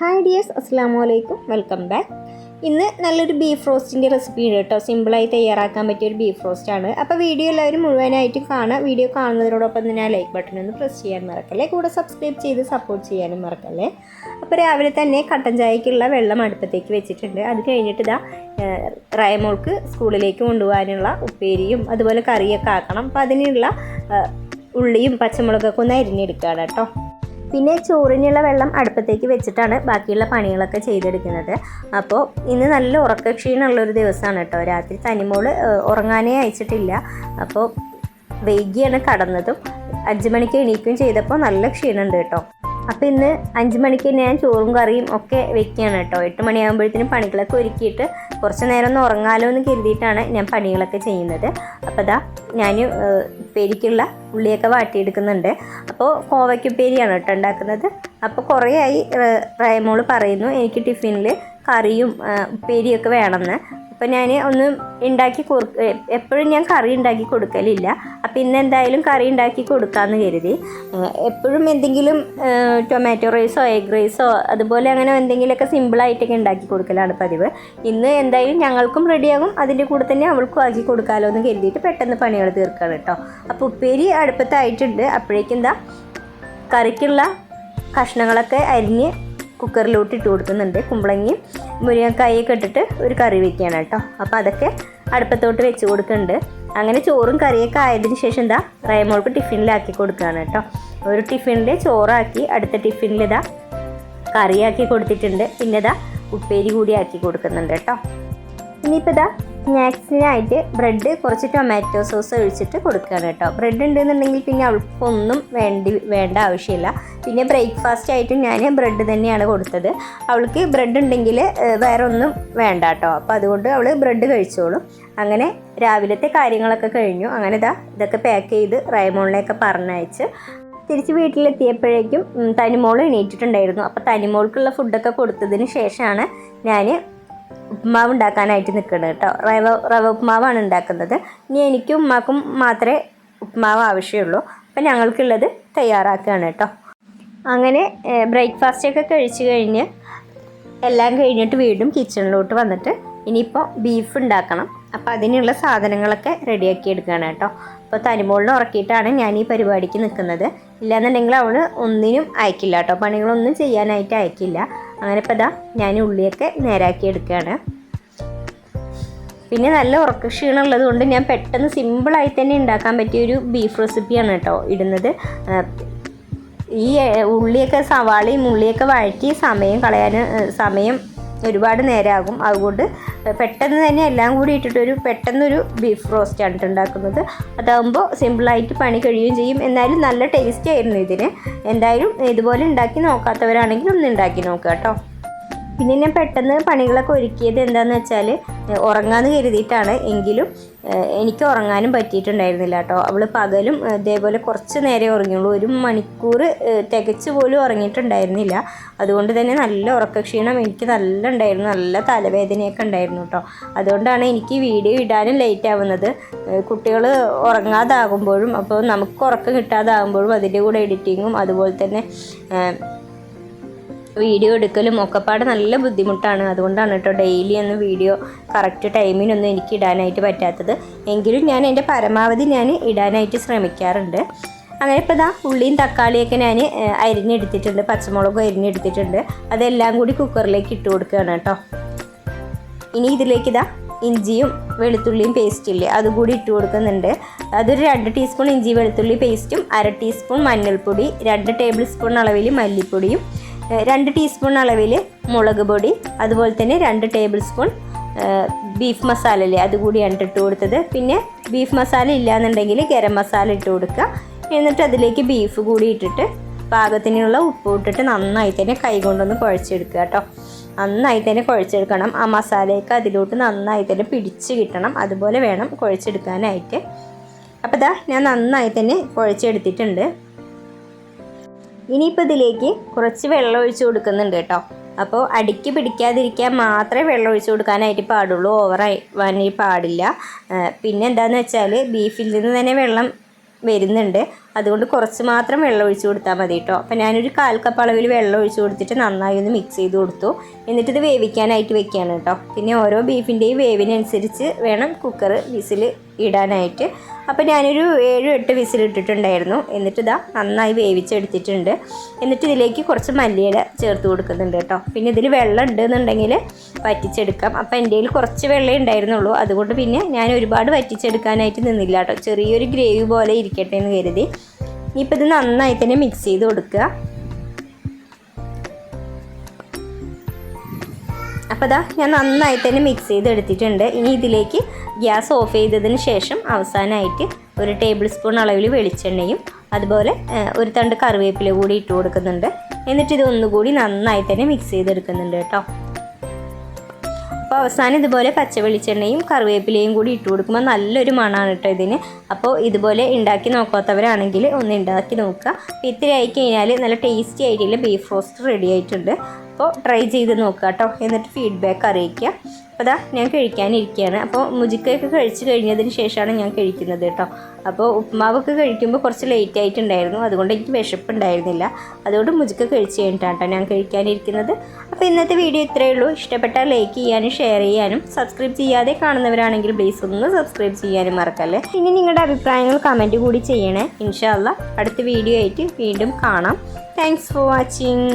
Hi dears അസ്സാം വലൈക്കും welcome back ഇന്ന് നല്ലൊരു ബീഫ് റോസ്റ്റിന്റെ റെസിപ്പി ഉണ്ട് കേട്ടോ. സിമ്പിളായി തയ്യാറാക്കാൻ പറ്റിയ ഒരു ബീഫ് റോസ്റ്റ് ആണ്. അപ്പോൾ വീഡിയോ എല്ലാവരും മുഴുവനായിട്ട് കാണുക. വീഡിയോ കാണുന്നതിനോടൊപ്പം തന്നെ ലൈക്ക് ബട്ടൺ ഒന്ന് പ്രസ് ചെയ്യാൻ മറക്കല്ലേ? കൂടെ സബ്സ്ക്രൈബ് ചെയ്ത് സപ്പോർട്ട് ചെയ്യാനും മറക്കല്ലേ? അപ്പോൾ രാവിലെ തന്നെ കട്ടൻ ചായക്കുള്ള വെള്ളം അടുപ്പത്തേക്ക് വെച്ചിട്ടുണ്ട്. അത് കഴിഞ്ഞിട്ട് ഇതാ റയമോൾക്ക് സ്കൂളിലേക്ക് കൊണ്ടുപോകാനുള്ള ഉപ്പേരിയും അതുപോലെ കറിയൊക്കെ ആക്കണം. അപ്പോൾ അതിനുള്ള ഉള്ളിയും പച്ചമുളകൊക്കെ ഒന്ന് അരിഞ്ഞെടുക്കുകയാണ് കേട്ടോ. പിന്നെ ചോറിനുള്ള വെള്ളം അടുപ്പത്തേക്ക് വെച്ചിട്ടാണ് ബാക്കിയുള്ള പണികളൊക്കെ ചെയ്തെടുക്കുന്നത്. അപ്പോൾ ഇന്ന് നല്ല ഉറക്കക്ഷീണമുള്ളൊരു ദിവസമാണ് കേട്ടോ. രാത്രി തനിമോൾ ഉറങ്ങാനേ അയച്ചിട്ടില്ല. അപ്പോൾ വൈകിയാണ് കടന്നതും. അഞ്ച് മണിക്ക് എണീക്കുകയും ചെയ്തപ്പോൾ നല്ല ക്ഷീണമുണ്ട് കേട്ടോ. അപ്പോൾ ഇന്ന് അഞ്ച് മണിക്ക് ഞാൻ ചോറും കറിയും ഒക്കെ വെക്കുകയാണ് കേട്ടോ. എട്ട് മണിയാകുമ്പോഴത്തേനും പണികളൊക്കെ ഒരുക്കിയിട്ട് കുറച്ച് നേരം ഒന്ന് ഉറങ്ങാലോ എന്ന് കരുതിയിട്ടാണ് ഞാൻ പണികളൊക്കെ ചെയ്യുന്നത്. അപ്പോൾ അതാ ഞാൻ ഉപ്പേരിക്കുള്ള ഉള്ളിയൊക്കെ വാട്ടിയെടുക്കുന്നുണ്ട്. അപ്പോൾ കോവയ്ക്കുപ്പേരിയാണ് കേട്ടോ ഉണ്ടാക്കുന്നത്. അപ്പോൾ കുറേ ആയി ഏഹ്, റയമോൾ പറയുന്നു എനിക്ക് ടിഫിനിൽ കറിയും ഉപ്പേരിയൊക്കെ വേണമെന്ന്. അപ്പോൾ ഞാൻ ഒന്ന് ഉണ്ടാക്കി കൊടു എപ്പോഴും ഞാൻ കറി ഉണ്ടാക്കി കൊടുക്കലില്ല. അപ്പോൾ ഇന്ന് എന്തായാലും കറി ഉണ്ടാക്കി കൊടുക്കാമെന്ന് കരുതി. എപ്പോഴും എന്തെങ്കിലും ടൊമാറ്റോ റൈസോ എഗ് റൈസോ അതുപോലെ അങ്ങനെ എന്തെങ്കിലുമൊക്കെ സിമ്പിളായിട്ടൊക്കെ ഉണ്ടാക്കി കൊടുക്കലാണ് പതിവ്. ഇന്ന് എന്തായാലും ഞങ്ങൾക്കും റെഡിയാകും അതിന്റെ കൂടെ തന്നെ അവൾക്കും ആക്കി കൊടുക്കാമല്ലോ എന്ന് കരുതിയിട്ട് പെട്ടെന്ന് പണികൾ തീർക്കുകയാണ് കേട്ടോ അപ്പോൾ ഉപ്പേരി അടുപ്പത്തായിട്ടുണ്ട്. അപ്പോഴേക്കും എന്താ കറിക്കുള്ള കഷ്ണങ്ങളൊക്കെ അരിഞ്ഞ് കുക്കറിലോട്ട് ഇട്ട് കൊടുക്കുന്നുണ്ട് കുമ്പളങ്ങിയും മുരിങ്ങക്കായൊക്കെ കെട്ടിട്ട് ഒരു കറി വെക്കുകയാണ് കേട്ടോ. അപ്പോൾ അതൊക്കെ അടുപ്പത്തോട്ട് വെച്ച് കൊടുക്കുന്നുണ്ട്. അങ്ങനെ ചോറും കറിയൊക്കെ ആയതിനു ശേഷം എന്താ റയമോൾക്ക് ടിഫിനിലാക്കി കൊടുക്കുകയാണ് കേട്ടോ. ഒരു ടിഫിനിൽ ചോറാക്കി അടുത്ത ടിഫിനിൽ ഇതാ കറിയാക്കി കൊടുത്തിട്ടുണ്ട്. പിന്നെ ഇതാ ഉപ്പേരി കൂടി ആക്കി കൊടുക്കുന്നുണ്ട് കേട്ടോ. ഇനിയിപ്പോൾ ഇതാ സ്നാക്സിനായിട്ട് ബ്രെഡ് കുറച്ച് ടൊമാറ്റോ സോസ് ഒഴിച്ചിട്ട് കൊടുക്കുകയാണ് കേട്ടോ. ബ്രെഡ് ഉണ്ടെന്നുണ്ടെങ്കിൽ പിന്നെ അവൾക്കൊന്നും വേണ്ടി വേണ്ട ആവശ്യമില്ല. പിന്നെ ബ്രേക്ക്ഫാസ്റ്റ് ആയിട്ട് ഞാൻ ബ്രെഡ് തന്നെയാണ് കൊടുത്തത്. അവൾക്ക് ബ്രെഡ് ഉണ്ടെങ്കിൽ വേറെ ഒന്നും വേണ്ട കേട്ടോ. അപ്പോൾ അതുകൊണ്ട് അവൾ ബ്രെഡ് കഴിച്ചോളും. അങ്ങനെ രാവിലത്തെ കാര്യങ്ങളൊക്കെ കഴിഞ്ഞു. അങ്ങനെ ഇതാ ഇതൊക്കെ പാക്ക് ചെയ്ത് റൈമോണിലേക്ക് പറഞ്ഞയച്ച് തിരിച്ച് വീട്ടിലെത്തിയപ്പോഴേക്കും തനിമോൾ എണീറ്റിട്ടുണ്ടായിരുന്നു. അപ്പോൾ തനിമോൾക്കുള്ള ഫുഡൊക്കെ കൊടുത്തതിന് ശേഷമാണ് ഞാൻ ഉപ്മാവ് ഉണ്ടാക്കാനായിട്ട് നിൽക്കുന്നത് കേട്ടോ. റവ റവ ഉപ്മാവാണ് ഉണ്ടാക്കുന്നത്. ഇനി എനിക്കും ഉമ്മാക്കും മാത്രമേ ഉപ്മാവ് ആവശ്യമുള്ളൂ. അപ്പം ഞങ്ങൾക്കുള്ളത് തയ്യാറാക്കുകയാണ് കേട്ടോ. അങ്ങനെ ബ്രേക്ക്ഫാസ്റ്റൊക്കെ കഴിച്ച് കഴിഞ്ഞ് എല്ലാം കഴിഞ്ഞിട്ട് വീണ്ടും കിച്ചണിലോട്ട് വന്നിട്ട് ഇനിയിപ്പോൾ ബീഫ് ഉണ്ടാക്കണം. അപ്പോൾ അതിനുള്ള സാധനങ്ങളൊക്കെ റെഡിയാക്കി എടുക്കുകയാണ് കേട്ടോ. അപ്പോൾ തനിമോളിനെ ഉറക്കിയിട്ടാണ് ഞാൻ ഈ പരിപാടിക്ക് നിൽക്കുന്നത്. ഇല്ലാന്നുണ്ടെങ്കിൽ അവൾ ഒന്നിനും അയക്കില്ല കേട്ടോ. പണികളൊന്നും ചെയ്യാനായിട്ട് അയക്കില്ല. അങ്ങനെ ഇപ്പോൾ ഇതാ ഞാൻ ഉള്ളിയൊക്കെ നേരാക്കി എടുക്കുകയാണ്. പിന്നെ നല്ല ഉറക്ക ക്ഷീണമുള്ളത് കൊണ്ട് ഞാൻ പെട്ടെന്ന് സിമ്പിളായി തന്നെ ഉണ്ടാക്കാൻ പറ്റിയ ഒരു ബീഫ് റെസിപ്പിയാണ് കേട്ടോ ഇടുന്നത്. ഈ ഉള്ളിയൊക്കെ സവാളയും ഉള്ളിയൊക്കെ വഴറ്റി സമയം കളയാൻ സമയം ഒരുപാട് നേരമാകും അതുകൊണ്ട് പെട്ടെന്ന് തന്നെ എല്ലാം കൂടി ഇട്ടിട്ടൊരു പെട്ടെന്നൊരു ബീഫ് റോസ്റ്റ് ആണ് ഉണ്ടാക്കുന്നത്. അതാകുമ്പോൾ സിമ്പിളായിട്ട് പണി കഴിയുകയും ചെയ്യും. എന്നാലും നല്ല ടേസ്റ്റ് ആയിരുന്നു ഇതിന്. എന്തായാലും ഇതുപോലെ ഉണ്ടാക്കി നോക്കാത്തവരാണെങ്കിൽ ഒന്ന് ഉണ്ടാക്കി നോക്കുക കേട്ടോ പിന്നെ ഞാൻ പെട്ടെന്ന് പണികളൊക്കെ ഒരുക്കിയത് എന്താണെന്ന് വെച്ചാൽ ഉറങ്ങാന്ന് കരുതിയിട്ടാണ്. എങ്കിലും എനിക്ക് ഉറങ്ങാനും പറ്റിയിട്ടുണ്ടായിരുന്നില്ല കേട്ടോ. അവൾ പകലും ഇതേപോലെ കുറച്ച് നേരെ ഉറങ്ങിയുള്ളൂ. ഒരു മണിക്കൂർ തികച്ചു പോലും ഉറങ്ങിയിട്ടുണ്ടായിരുന്നില്ല. അതുകൊണ്ട് തന്നെ നല്ല ഉറക്കക്ഷീണം എനിക്ക് നല്ല ഉണ്ടായിരുന്നു നല്ല തലവേദനയൊക്കെ ഉണ്ടായിരുന്നു കേട്ടോ. അതുകൊണ്ടാണ് എനിക്ക് വീഡിയോ ഇടാനും ലേറ്റ് ആവുന്നത്. കുട്ടികൾ ഉറങ്ങാതാകുമ്പോഴും അപ്പോൾ നമുക്ക് ഉറക്കം കിട്ടാതാകുമ്പോഴും അതിന്റെ കൂടെ എഡിറ്റിങ്ങും അതുപോലെ തന്നെ വീഡിയോ എടുക്കലും ഒക്കെപ്പാട് നല്ല ബുദ്ധിമുട്ടാണ്. അതുകൊണ്ടാണ് കേട്ടോ ഡെയിലി ഒന്ന് വീഡിയോ കറക്റ്റ് ടൈമിനൊന്നും എനിക്ക് ഇടാനായിട്ട് പറ്റാത്തത്. എങ്കിലും ഞാൻ എന്റെ പരമാവധി ഞാൻ ഇടാനായിട്ട് ശ്രമിക്കാറുണ്ട്. അങ്ങനെ ഇപ്പോൾ ഇതാ ഉള്ളിയും തക്കാളിയൊക്കെ ഞാൻ അരിഞ്ഞെടുത്തിട്ടുണ്ട്. പച്ചമുളകും അരിഞ്ഞെടുത്തിട്ടുണ്ട്. അതെല്ലാം കൂടി കുക്കറിലേക്ക് ഇട്ട് കൊടുക്കുകയാണ് കേട്ടോ. ഇനി ഇതിലേക്ക് ഇതാ ഇഞ്ചിയും വെളുത്തുള്ളിയും പേസ്റ്റ് ഇല്ലേ അതുകൂടി ഇട്ട് കൊടുക്കുന്നുണ്ട്. അതൊരു രണ്ട് ടീസ്പൂൺ ഇഞ്ചി വെളുത്തുള്ളി പേസ്റ്റും അര ടീസ്പൂൺ മഞ്ഞൾപ്പൊടി രണ്ട് ടേബിൾ സ്പൂൺ അളവിൽ മല്ലിപ്പൊടിയും രണ്ട് ടീസ്പൂൺ അളവിൽ മുളക് പൊടി അതുപോലെ തന്നെ രണ്ട് ടേബിൾ സ്പൂൺ ബീഫ് മസാല അല്ലേ അതുകൂടിയാണ് ഇട്ട് കൊടുത്തത്. പിന്നെ ബീഫ് മസാല ഇല്ലാന്നുണ്ടെങ്കിൽ ഗരം മസാല ഇട്ട് കൊടുക്കുക. എന്നിട്ട് അതിലേക്ക് ബീഫ് കൂടി ഇട്ടിട്ട് പാകത്തിനുള്ള ഉപ്പ് ഇട്ടിട്ട് നന്നായി തന്നെ കൈ കൊണ്ടൊന്ന് കുഴച്ചെടുക്കുക കേട്ടോ. നന്നായി തന്നെ കുഴച്ചെടുക്കണം. ആ മസാലയൊക്കെ അതിലോട്ട് നന്നായി തന്നെ പിടിച്ച് കിട്ടണം. അതുപോലെ വേണം കുഴച്ചെടുക്കാനായിട്ട്. അപ്പോൾ ഇതാ ഞാൻ നന്നായി തന്നെ കുഴച്ചെടുത്തിട്ടുണ്ട്. ഇനിയിപ്പോൾ ഇതിലേക്ക് കുറച്ച് വെള്ളം ഒഴിച്ച് കൊടുക്കുന്നുണ്ട് കേട്ടോ. അപ്പോൾ അടിക്ക് പിടിക്കാതിരിക്കാൻ മാത്രമേ വെള്ളം ഒഴിച്ച് കൊടുക്കാനായിട്ട് പാടുള്ളൂ. ഓവറായി വാങ്ങി പാടില്ല. പിന്നെ എന്താണെന്ന് വെച്ചാൽ ബീഫിൽ നിന്ന് തന്നെ വെള്ളം വരുന്നുണ്ട്. അതുകൊണ്ട് കുറച്ച് മാത്രം വെള്ളം ഒഴിച്ച് കൊടുത്താൽ മതി കേട്ടോ. അപ്പോൾ ഞാനൊരു കാൽ കപ്പ് അളവിൽ വെള്ളം ഒഴിച്ച് കൊടുത്തിട്ട് നന്നായി ഒന്ന് മിക്സ് ചെയ്ത് കൊടുത്തു. എന്നിട്ട് ഇത് വേവിക്കാനായിട്ട് വെക്കുകയാണ് കേട്ടോ. പിന്നെ ഓരോ ബീഫിന്റെയും വേവിനനുസരിച്ച് വേണം കുക്കർ വിസിൽ ഇടാനായിട്ട്. അപ്പോൾ ഞാനൊരു ഏഴ് എട്ട് വിസിലിട്ടിട്ടുണ്ടായിരുന്നു എന്നിട്ട് ഇതാ നന്നായി വേവിച്ചെടുത്തിട്ടുണ്ട്. എന്നിട്ട് ഇതിലേക്ക് കുറച്ച് മല്ലിയില ചേർത്ത് കൊടുക്കുന്നുണ്ട് കേട്ടോ. പിന്നെ ഇതിൽ വെള്ളം ഉണ്ടെന്നുണ്ടെങ്കിൽ വറ്റിച്ചെടുക്കാം. അപ്പോൾ എന്റെ കയ്യിൽ കുറച്ച് വെള്ളമേ ഉണ്ടായിരുന്നുള്ളൂ. അതുകൊണ്ട് പിന്നെ ഞാൻ ഒരുപാട് വറ്റിച്ചെടുക്കാനായിട്ട് നിന്നില്ല കേട്ടോ. ചെറിയൊരു ഗ്രേവി പോലെ ഇരിക്കട്ടെ എന്ന് കരുതി. ഇനിയിപ്പോൾ ഇത് നന്നായി തന്നെ മിക്സ് ചെയ്ത് കൊടുക്കുക. അപ്പോൾ ഇതാ ഞാൻ നന്നായിട്ട് തന്നെ മിക്സ് ചെയ്ത് എടുത്തിട്ടുണ്ട് ഇനി ഇതിലേക്ക് ഗ്യാസ് ഓഫ് ചെയ്തതിന് ശേഷം അവസാനമായിട്ട് ഒരു ടേബിൾ സ്പൂൺ അളവിൽ വെളിച്ചെണ്ണയും അതുപോലെ ഒരു തണ്ട് കറിവേപ്പില കൂടി ഇട്ട് കൊടുക്കുന്നുണ്ട്. എന്നിട്ട് ഇത് ഒന്നുകൂടി നന്നായി തന്നെ മിക്സ് ചെയ്തെടുക്കുന്നുണ്ട് കേട്ടോ. അപ്പോൾ അവസാനം ഇതുപോലെ പച്ച വെളിച്ചെണ്ണയും കറിവേപ്പിലയും കൂടി ഇട്ട് കൊടുക്കുമ്പോൾ നല്ലൊരു മണമാണ് കേട്ടോ ഇതിന്. അപ്പോൾ ഇതുപോലെ ഉണ്ടാക്കി നോക്കാത്തവരാണെങ്കിൽ ഒന്ന് ഉണ്ടാക്കി നോക്കുക ഇത്തിരി ആയി കഴിഞ്ഞാൽ നല്ല ടേസ്റ്റി ആയിട്ടുള്ള ബീഫ് റോസ്റ്റ് റെഡി ആയിട്ടുണ്ട്. അപ്പോൾ ട്രൈ ചെയ്ത് നോക്കുക കേട്ടോ എന്നിട്ട് ഫീഡ്ബാക്ക് അറിയിക്കുക അപ്പോൾ അതാ ഞാൻ കഴിക്കാനിരിക്കുകയാണ്. അപ്പോൾ മുജിക്കയൊക്കെ കഴിച്ച് കഴിഞ്ഞതിന് ശേഷമാണ് ഞാൻ കഴിക്കുന്നത് കേട്ടോ. അപ്പോൾ ഉപ്പുമാവൊക്കെ കഴിക്കുമ്പോൾ കുറച്ച് ലേറ്റ് ആയിട്ടുണ്ടായിരുന്നു. അതുകൊണ്ട് എനിക്ക് വിശപ്പുണ്ടായിരുന്നില്ല. അതുകൊണ്ട് മുജിക്ക കഴിച്ച് കഴിഞ്ഞിട്ടാണ് കേട്ടോ ഞാൻ കഴിക്കാനിരിക്കുന്നത്. അപ്പോൾ ഇന്നത്തെ വീഡിയോ ഇത്രയേ ഉള്ളൂ. ഇഷ്ടപ്പെട്ടാൽ ലൈക്ക് ചെയ്യാനും ഷെയർ ചെയ്യാനും സബ്സ്ക്രൈബ് ചെയ്യാതെ കാണുന്നവരാണെങ്കിൽ പ്ലീസ് ഒന്ന് സബ്സ്ക്രൈബ് ചെയ്യാനും മറക്കല്ലേ. ഇനി നിങ്ങളുടെ അഭിപ്രായങ്ങൾ കമന്റ് കൂടി ചെയ്യണേ. ഇൻഷാല്ല അടുത്ത വീഡിയോ ആയിട്ട് വീണ്ടും കാണാം. Thanks for watching